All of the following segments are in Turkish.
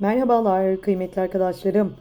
Merhabalar kıymetli arkadaşlarım.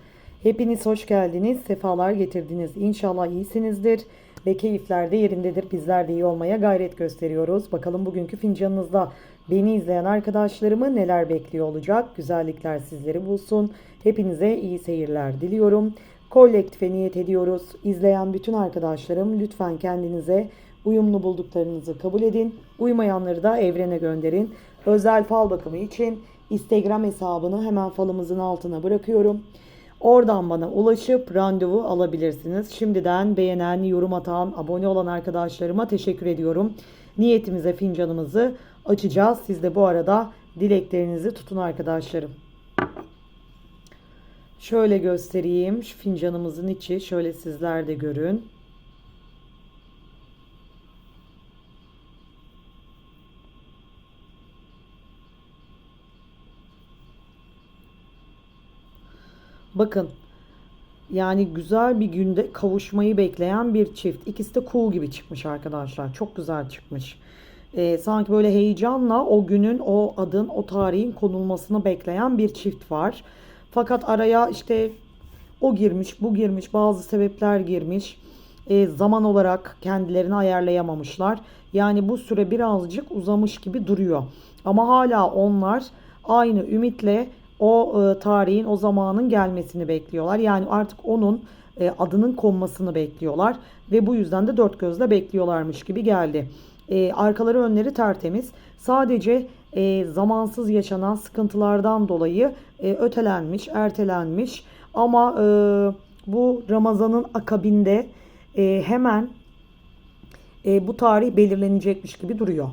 Hepiniz hoş geldiniz, sefalar getirdiniz. İnşallah iyisinizdir ve keyifler de yerindedir. Bizler de iyi olmaya gayret gösteriyoruz. Bakalım bugünkü fincanınızda beni izleyen arkadaşlarımı neler bekliyor olacak? Güzellikler sizleri bulsun. Hepinize iyi seyirler diliyorum. Kolektife niyet ediyoruz. İzleyen bütün arkadaşlarım lütfen kendinize uyumlu bulduklarınızı kabul edin. Uymayanları da evrene gönderin. Özel fal bakımı için Instagram hesabını hemen falımızın altına bırakıyorum. Oradan bana ulaşıp randevu alabilirsiniz. Şimdiden beğenen, yorum atan, abone olan arkadaşlarıma teşekkür ediyorum. Niyetimize fincanımızı açacağız. Siz de bu arada dileklerinizi tutun arkadaşlarım. Şöyle göstereyim. Şu fincanımızın içi şöyle sizler de görün. Bakın yani güzel bir günde kavuşmayı bekleyen bir çift. İkisi de cool gibi çıkmış arkadaşlar. Çok güzel çıkmış. Ee, sanki böyle heyecanla o günün, o adın, o tarihin konulmasını bekleyen bir çift var. Fakat araya işte o girmiş, bu girmiş, bazı sebepler girmiş. Ee, zaman olarak kendilerini ayarlayamamışlar. Yani bu süre birazcık uzamış gibi duruyor. Ama hala onlar aynı ümitle o e, tarihin, o zamanın gelmesini bekliyorlar. Yani artık onun e, adının konmasını bekliyorlar ve bu yüzden de dört gözle bekliyorlarmış gibi geldi. E, arkaları önleri tertemiz. Sadece zamansız yaşanan sıkıntılardan dolayı ötelenmiş, ertelenmiş. Ama bu Ramazan'ın akabinde hemen bu tarih belirlenecekmiş gibi duruyor.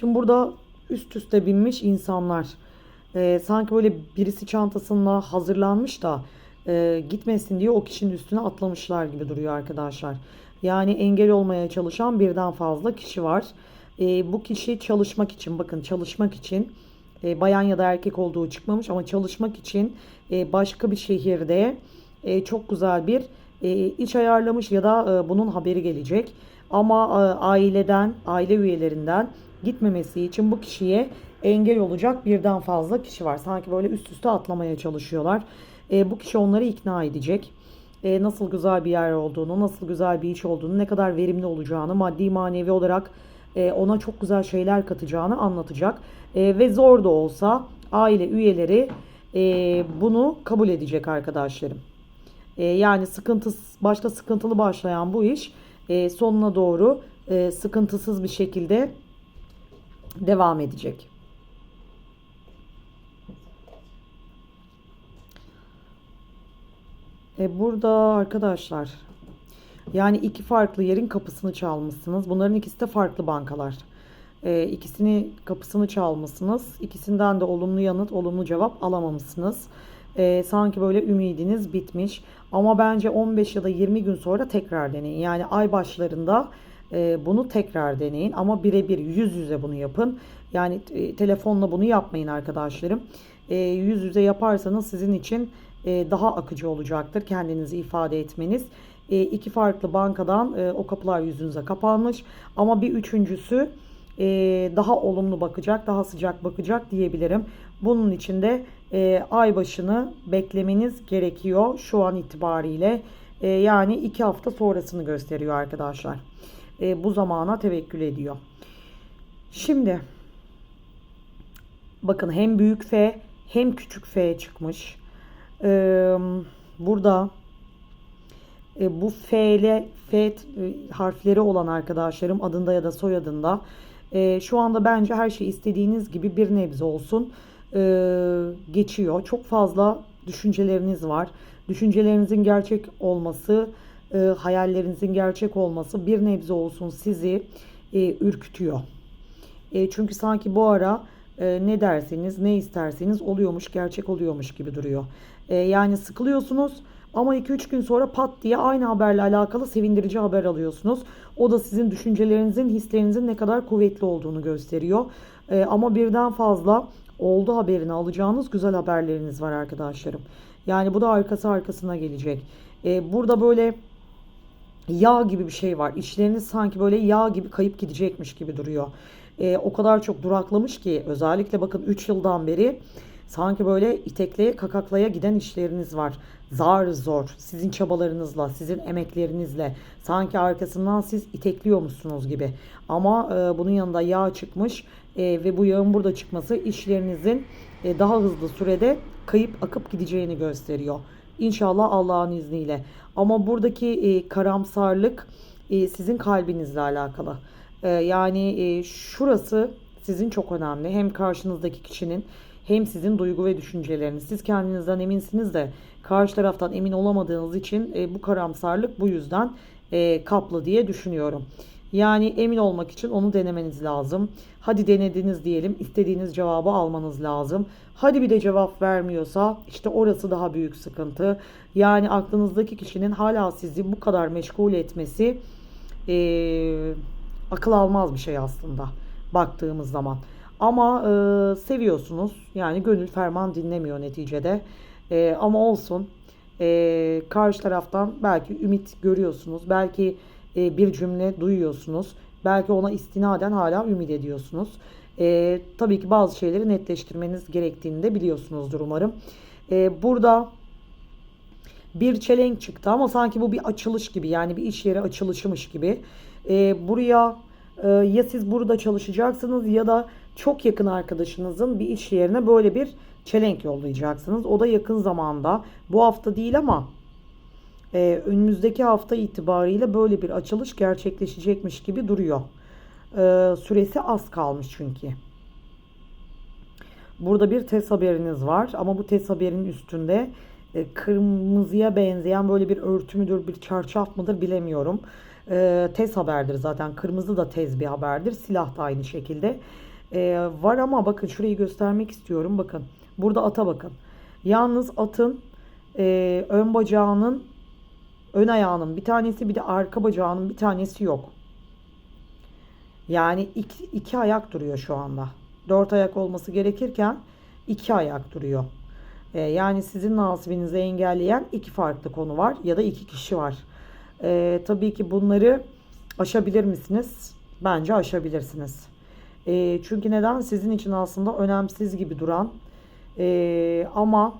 Şimdi burada üst üste binmiş insanlar. Ee, sanki böyle birisi çantasına hazırlanmış da e, gitmesin diye o kişinin üstüne atlamışlar gibi duruyor arkadaşlar. Yani engel olmaya çalışan birden fazla kişi var. Ee, bu kişi çalışmak için bakın çalışmak için e, bayan ya da erkek olduğu çıkmamış ama çalışmak için e, başka bir şehirde e, çok güzel bir e, iş ayarlamış ya da e, bunun haberi gelecek. Ama e, aileden, aile üyelerinden gitmemesi için bu kişiye engel olacak birden fazla kişi var. Sanki böyle üst üste atlamaya çalışıyorlar. E, bu kişi onları ikna edecek. E, nasıl güzel bir yer olduğunu, nasıl güzel bir iş olduğunu, ne kadar verimli olacağını, maddi manevi olarak e, ona çok güzel şeyler katacağını anlatacak. E, ve zor da olsa aile üyeleri e, bunu kabul edecek arkadaşlarım. E, yani sıkıntısız, başta sıkıntılı başlayan bu iş e, sonuna doğru e, sıkıntısız bir şekilde devam edecek. E burada arkadaşlar yani iki farklı yerin kapısını çalmışsınız. Bunların ikisi de farklı bankalar. E, ikisini kapısını çalmışsınız. İkisinden de olumlu yanıt, olumlu cevap alamamışsınız. E, sanki böyle ümidiniz bitmiş. Ama bence 15 ya da 20 gün sonra tekrar deneyin. Yani ay başlarında e, bunu tekrar deneyin. Ama birebir yüz yüze bunu yapın. Yani e, telefonla bunu yapmayın arkadaşlarım. E, yüz yüze yaparsanız sizin için e, daha akıcı olacaktır kendinizi ifade etmeniz. E, iki farklı bankadan e, o kapılar yüzünüze kapanmış. Ama bir üçüncüsü daha olumlu bakacak, daha sıcak bakacak diyebilirim. Bunun için de ay başını beklemeniz gerekiyor şu an itibariyle. Yani iki hafta sonrasını gösteriyor arkadaşlar. E, bu zamana tevekkül ediyor. Şimdi bakın hem büyük F hem küçük F çıkmış. E, burada e, bu F ile F e, harfleri olan arkadaşlarım adında ya da soyadında e, şu anda bence her şey istediğiniz gibi bir nebze olsun e, geçiyor. Çok fazla düşünceleriniz var. Düşüncelerinizin gerçek olması, e, hayallerinizin gerçek olması bir nebze olsun sizi e, ürkütüyor. E, çünkü sanki bu ara e, ne derseniz, ne isterseniz oluyormuş, gerçek oluyormuş gibi duruyor. E, yani sıkılıyorsunuz ama 2-3 gün sonra pat diye aynı haberle alakalı sevindirici haber alıyorsunuz. O da sizin düşüncelerinizin, hislerinizin ne kadar kuvvetli olduğunu gösteriyor. E, ama birden fazla oldu haberini alacağınız güzel haberleriniz var arkadaşlarım. Yani bu da arkası arkasına gelecek. E, burada böyle yağ gibi bir şey var. İşleriniz sanki böyle yağ gibi kayıp gidecekmiş gibi duruyor. e, o kadar çok duraklamış ki özellikle bakın 3 yıldan beri sanki böyle itekleye kakaklaya giden işleriniz var. Zar zor sizin çabalarınızla, sizin emeklerinizle sanki arkasından siz itekliyormuşsunuz gibi. Ama e, bunun yanında yağ çıkmış e, ve bu yağın burada çıkması işlerinizin e, daha hızlı sürede kayıp akıp gideceğini gösteriyor. İnşallah Allah'ın izniyle. Ama buradaki e, karamsarlık e, sizin kalbinizle alakalı. E, yani e, şurası sizin çok önemli. Hem karşınızdaki kişinin hem sizin duygu ve düşünceleriniz. Siz kendinizden eminsiniz de karşı taraftan emin olamadığınız için e, bu karamsarlık bu yüzden e, kaplı diye düşünüyorum. Yani emin olmak için onu denemeniz lazım. Hadi denediniz diyelim, istediğiniz cevabı almanız lazım. Hadi bir de cevap vermiyorsa işte orası daha büyük sıkıntı. Yani aklınızdaki kişinin hala sizi bu kadar meşgul etmesi e, akıl almaz bir şey aslında baktığımız zaman. Ama e, seviyorsunuz. Yani gönül ferman dinlemiyor neticede. E, ama olsun. E, karşı taraftan belki ümit görüyorsunuz. Belki e, bir cümle duyuyorsunuz. Belki ona istinaden hala ümit ediyorsunuz. E, tabii ki bazı şeyleri netleştirmeniz gerektiğini de biliyorsunuzdur umarım. E, burada bir çelenk çıktı ama sanki bu bir açılış gibi yani bir iş yeri açılışımış gibi. E, buraya e, ya siz burada çalışacaksınız ya da çok yakın arkadaşınızın bir iş yerine böyle bir çelenk yollayacaksınız. O da yakın zamanda bu hafta değil ama e, önümüzdeki hafta itibariyle böyle bir açılış gerçekleşecekmiş gibi duruyor. E, süresi az kalmış çünkü. Burada bir test haberiniz var ama bu test haberinin üstünde e, kırmızıya benzeyen böyle bir örtü müdür, bir çarşaf mıdır bilemiyorum. E, tez haberdir zaten. Kırmızı da tez bir haberdir. Silah da aynı şekilde. E, var ama bakın şurayı göstermek istiyorum. Bakın burada ata bakın. Yalnız atın e, ön bacağının ön ayağının bir tanesi bir de arka bacağının bir tanesi yok. Yani iki, iki ayak duruyor şu anda. Dört ayak olması gerekirken iki ayak duruyor. E, yani sizin nasibinizi engelleyen iki farklı konu var ya da iki kişi var. E, tabii ki bunları aşabilir misiniz? Bence aşabilirsiniz. E, çünkü neden? Sizin için aslında önemsiz gibi duran e, ama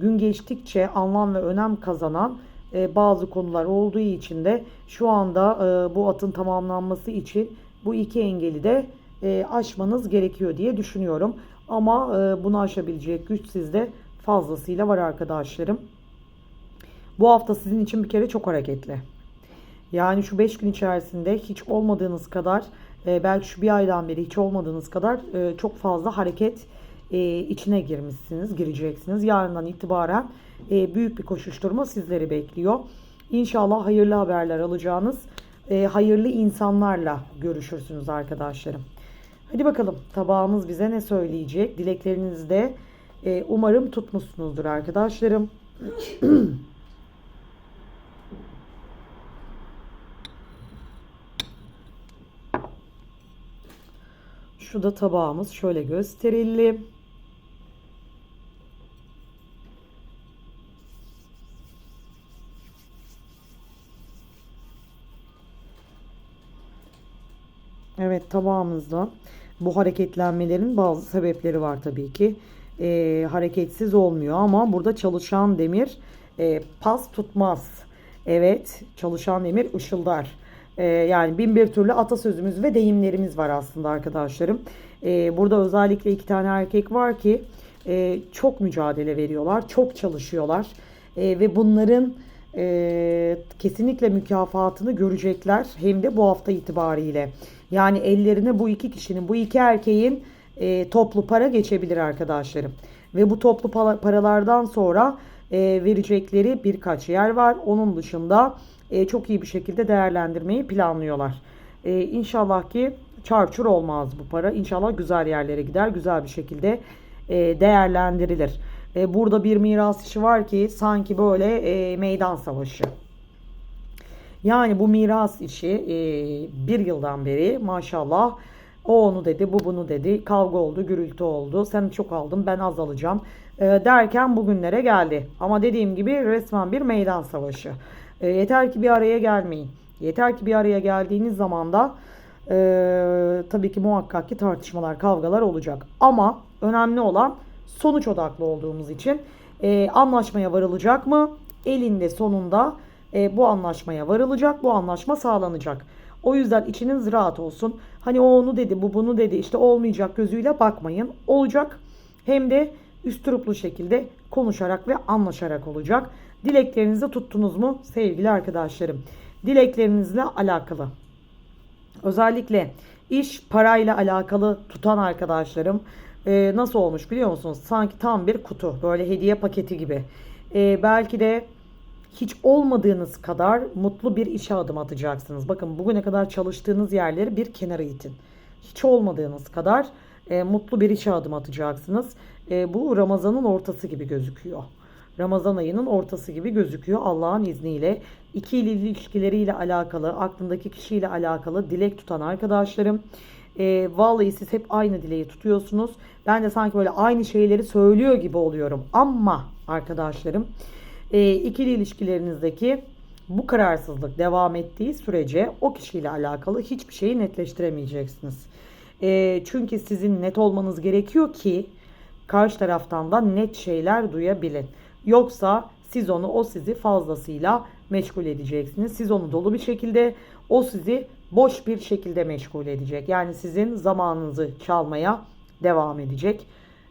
gün geçtikçe anlam ve önem kazanan e, bazı konular olduğu için de şu anda e, bu atın tamamlanması için bu iki engeli de e, aşmanız gerekiyor diye düşünüyorum. Ama e, bunu aşabilecek güç sizde fazlasıyla var arkadaşlarım. Bu hafta sizin için bir kere çok hareketli. Yani şu 5 gün içerisinde hiç olmadığınız kadar e, belki şu bir aydan beri hiç olmadığınız kadar e, çok fazla hareket e, içine girmişsiniz, gireceksiniz. Yarından itibaren e, büyük bir koşuşturma sizleri bekliyor. İnşallah hayırlı haberler alacağınız e, hayırlı insanlarla görüşürsünüz arkadaşlarım. Hadi bakalım tabağımız bize ne söyleyecek? Dileklerinizi de e, umarım tutmuşsunuzdur arkadaşlarım. Şu da tabağımız şöyle gösterelim. Tabağımızda bu hareketlenmelerin bazı sebepleri var tabii ki. Ee, hareketsiz olmuyor ama burada çalışan demir e, pas tutmaz. Evet çalışan demir ışıldar. Ee, yani bin bir türlü atasözümüz ve deyimlerimiz var aslında arkadaşlarım. Ee, burada özellikle iki tane erkek var ki e, çok mücadele veriyorlar, çok çalışıyorlar e, ve bunların e, kesinlikle mükafatını görecekler hem de bu hafta itibariyle. Yani ellerine bu iki kişinin, bu iki erkeğin e, toplu para geçebilir arkadaşlarım. Ve bu toplu paralardan sonra e, verecekleri birkaç yer var. Onun dışında e, çok iyi bir şekilde değerlendirmeyi planlıyorlar. E, inşallah ki çarçur olmaz bu para. İnşallah güzel yerlere gider, güzel bir şekilde e, değerlendirilir. E, burada bir miras işi var ki sanki böyle e, meydan savaşı. Yani bu miras işi e, bir yıldan beri maşallah o onu dedi, bu bunu dedi. Kavga oldu, gürültü oldu. Sen çok aldın, ben az alacağım. E, derken bugünlere geldi. Ama dediğim gibi resmen bir meydan savaşı. E, yeter ki bir araya gelmeyin. Yeter ki bir araya geldiğiniz zaman da Ee, tabii ki muhakkak ki tartışmalar, kavgalar olacak. Ama önemli olan sonuç odaklı olduğumuz için e, anlaşmaya varılacak mı? Elinde sonunda e, bu anlaşmaya varılacak, bu anlaşma sağlanacak. O yüzden içiniz rahat olsun. Hani o onu dedi, bu bunu dedi, işte olmayacak gözüyle bakmayın. Olacak. Hem de üsturuplu şekilde konuşarak ve anlaşarak olacak. Dileklerinizi tuttunuz mu sevgili arkadaşlarım? Dileklerinizle alakalı. Özellikle iş parayla alakalı tutan arkadaşlarım e, nasıl olmuş biliyor musunuz? Sanki tam bir kutu böyle hediye paketi gibi. E, belki de hiç olmadığınız kadar mutlu bir işe adım atacaksınız. Bakın bugüne kadar çalıştığınız yerleri bir kenara itin. Hiç olmadığınız kadar e, mutlu bir işe adım atacaksınız. E, bu Ramazan'ın ortası gibi gözüküyor. Ramazan ayının ortası gibi gözüküyor Allah'ın izniyle. İkili ilişkileriyle alakalı, aklındaki kişiyle alakalı dilek tutan arkadaşlarım. E, vallahi siz hep aynı dileği tutuyorsunuz. Ben de sanki böyle aynı şeyleri söylüyor gibi oluyorum. Ama arkadaşlarım e, ikili ilişkilerinizdeki bu kararsızlık devam ettiği sürece o kişiyle alakalı hiçbir şeyi netleştiremeyeceksiniz. E, çünkü sizin net olmanız gerekiyor ki karşı taraftan da net şeyler duyabilin. Yoksa siz onu o sizi fazlasıyla meşgul edeceksiniz. Siz onu dolu bir şekilde o sizi boş bir şekilde meşgul edecek. Yani sizin zamanınızı çalmaya devam edecek.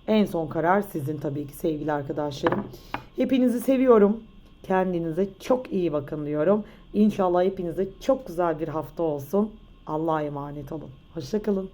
En son karar sizin tabii ki sevgili arkadaşlarım. Hepinizi seviyorum. Kendinize çok iyi bakın diyorum. İnşallah hepinize çok güzel bir hafta olsun. Allah'a emanet olun. Hoşçakalın.